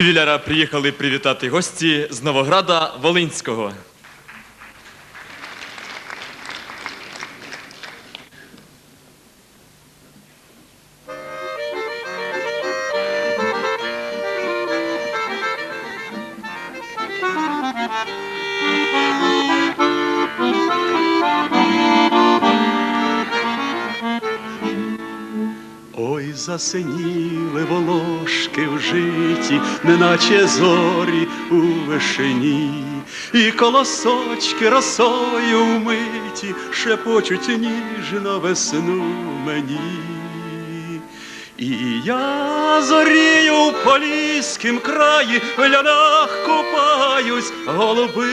Віляра приїхали привітати гості з Новограда Волинського. Засиніли волошки в житі, неначе зорі у вишині, і колосочки росою вмиті шепочуть ніжно весну мені. І я зорію в поліськім краї, в лянах купаюсь голуби.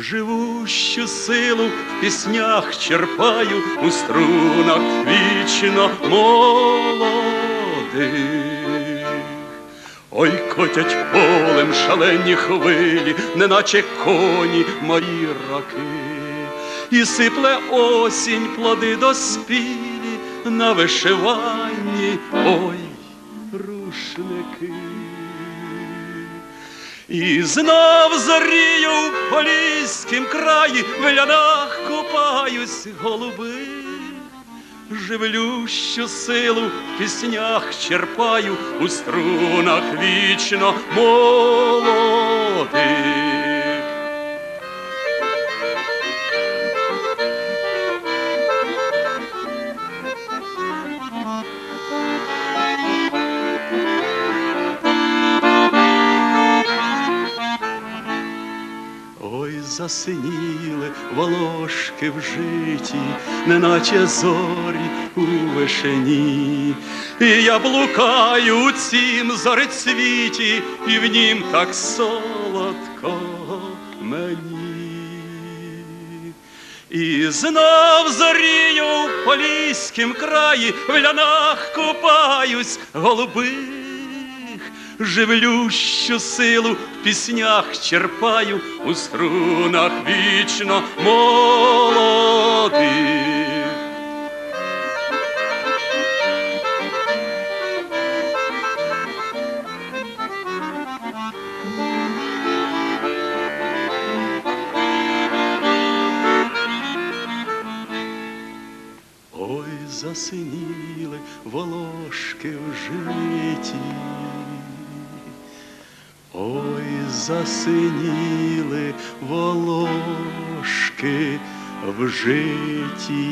Живущу силу в піснях черпаю у струнах вічно молодих. Ой, котять полем шалені хвилі, неначе коні мої роки, і сипле осінь плоди доспілі на вишиванні, ой, рушники. І знов зорію в поліськім краї, в лянах купаюсь голуби. Живлющу силу в піснях черпаю у струнах вічно молодих. Засиніли волошки в житі, неначе зорі у вишені. І я блукаю у цім зорецвіті, і в нім так солодко мені. І знов зорію в поліськім краї, в лянах купаюсь голубих, живлющу силу в піснях черпаю у струнах вічно молодих. Засиніли волошки в житі. Засиніли волошки в житі.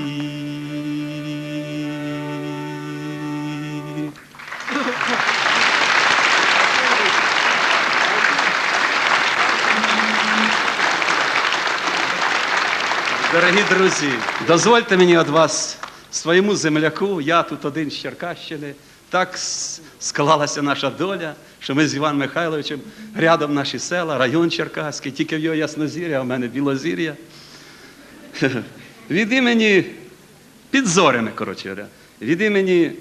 Дорогі друзі, дозвольте мені від вас своєму земляку, я тут один з Черкащини. Так склалася наша доля, що ми з Іваном Михайловичем рядом наші села, район Черкаський, тільки в його Яснозір'я, а в мене Білозір'я. Від імені під зорями, коротше говоря, від імені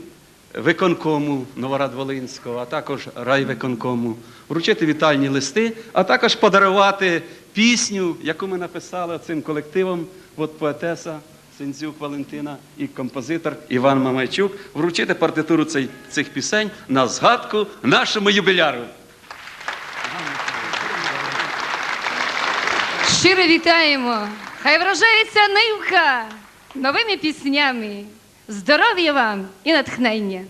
виконкому Новорад Волинського, а також райвиконкому, вручити вітальні листи, а також подарувати пісню, яку ми написали цим колективом, от поетеса Сензюк Валентина і композитор Іван Мамайчук, вручити партитуру цей, цих пісень на згадку нашому юбіляру. Щиро вітаємо! Хай вражається нивка новими піснями. Здоров'я вам і натхнення!